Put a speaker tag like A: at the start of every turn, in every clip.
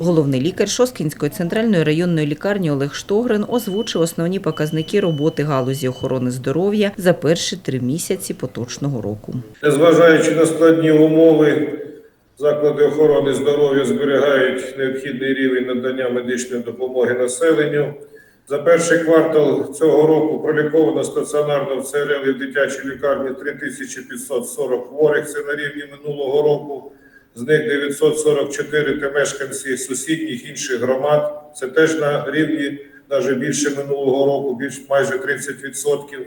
A: Головний лікар Шосткінської центральної районної лікарні Олег Штогрин озвучив основні показники роботи галузі охорони здоров'я за перші три місяці поточного року.
B: Незважаючи на складні умови, заклади охорони здоров'я зберігають необхідний рівень надання медичної допомоги населенню. За перший квартал цього року проліковано стаціонарно в ЦРЛ і в дитячій лікарні 3540 хворих, це на рівні минулого року. З них 944 це мешканці сусідніх інших громад. Це теж на рівні навіть більше минулого року, більш майже 30%.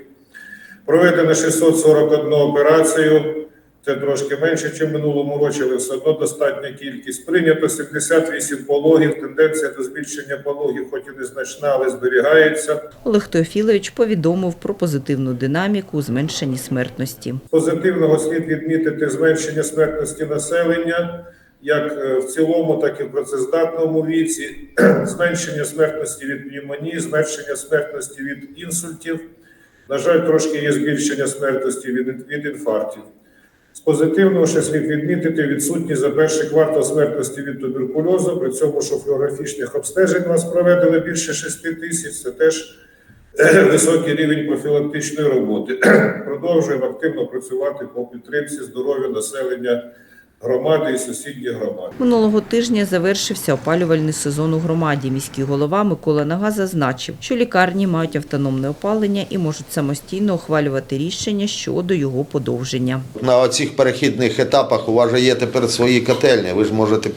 B: Проведено 641 операцію. Це трошки менше, ніж в минулому році, але все одно достатня кількість. Прийнято 78 пологів. Тенденція до збільшення пологів, хоч і незначна, але зберігається.
A: Олег Теофілович повідомив про позитивну динаміку у зменшенні смертності.
B: Позитивного слід відмітити зменшення смертності населення, як е, в цілому, так і в працездатному віці, зменшення смертності від пневмонії, зменшення смертності від інсультів. На жаль, трошки є збільшення смертності від, від інфарктів. Позитивного ще слід відмітити відсутність за перший квартал смертності від туберкульозу, при цьому, що флюорографічних обстежень нас проведено більше 6 тисяч, це теж е, високий рівень профілактичної роботи. Продовжуємо активно працювати по підтримці здоров'я населення громади і сусідніх громад.
A: Минулого тижня завершився опалювальний сезон у громаді. Міський голова Микола Нага зазначив, що лікарні мають автономне опалення і можуть самостійно ухвалювати рішення щодо його подовження.
C: На оцих перехідних етапах у вас же є тепер свої котельні. Ви ж можете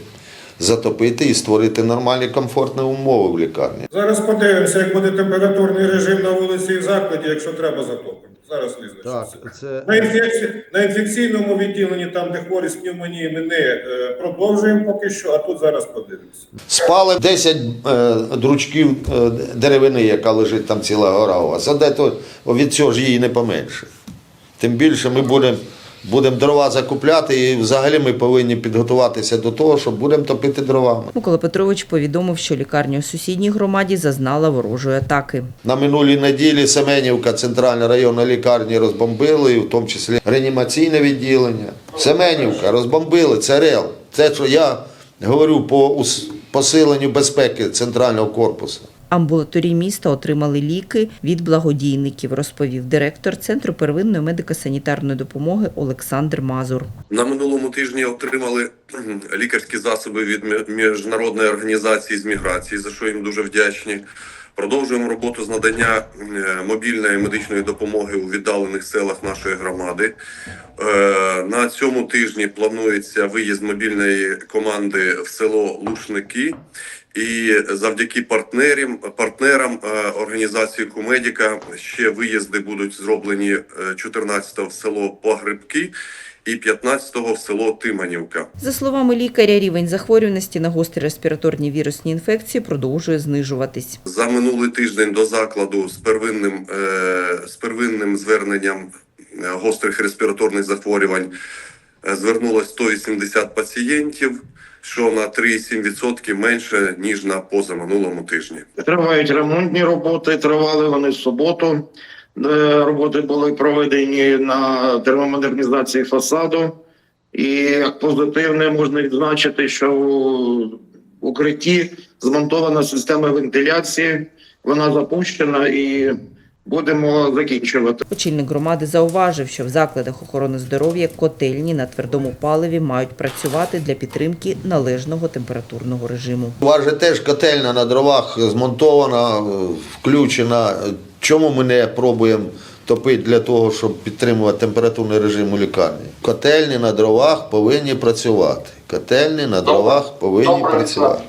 C: затопити і створити нормальні комфортні умови в лікарні.
B: Зараз подивимося, як буде температурний режим на вулиці і в закладі, якщо треба затопимо. Зараз визначимося.
C: це
B: На, на інфекційному відділенні, там, де хворі з пневмонії, ми не е, продовжуємо поки що, а тут зараз подивимося.
C: спали 10 е, дручків е, деревини, яка лежить там ціла гора у вас. А де то від цього ж її не поменше. Тим більше ми будемо будемо дрова закупляти, і взагалі ми повинні підготуватися до того, що будемо топити дровами.
A: Микола Петрович повідомив, що лікарня у сусідній громаді зазнала ворожої атаки.
C: На минулій неділі Семенівка, центральна районна лікарня розбомбили, в тому числі реанімаційне відділення. Семенівка розбомбили ЦРЛ. Це, що я говорю по посиленню безпеки центрального корпусу.
A: Амбулаторії міста отримали ліки від благодійників, розповів директор Центру первинної медико-санітарної допомоги Олександр Мазур.
D: На минулому тижні отримали лікарські засоби від міжнародної організації з міграції, за що їм дуже вдячні. Продовжуємо роботу з надання е, мобільної медичної допомоги у віддалених селах нашої громади. Е, На цьому тижні планується виїзд мобільної команди в село Лушники. І завдяки партнерам, партнерам е, організації Кумедіка ще виїзди будуть зроблені е, 14-го в село Погребки і 15-го в село Тиманівка.
A: За словами лікаря, рівень захворюваності на гострі респіраторні вірусні інфекції продовжує знижуватись.
D: За минулий тиждень до закладу з первинним, е, з первинним зверненням е, гострих респіраторних захворювань е, звернулось 180 пацієнтів, що на 3,7% менше ніж на позаминулому тижні.
E: Тривають ремонтні роботи, тривали вони в суботу. Е, Роботи були проведені на термомодернізації фасаду. І як позитивне можна відзначити, що в укритті змонтована система вентиляції, вона запущена і будемо закінчувати.
A: Очільник громади зауважив, що в закладах охорони здоров'я котельні на твердому паливі мають працювати для підтримки належного температурного режиму.
C: У вас же теж котельня на дровах змонтована, включена. Чому ми не пробуємо топити для того, щоб підтримувати температурний режим у лікарні? Котельні на дровах повинні працювати. Котельні на дровах повинні працювати.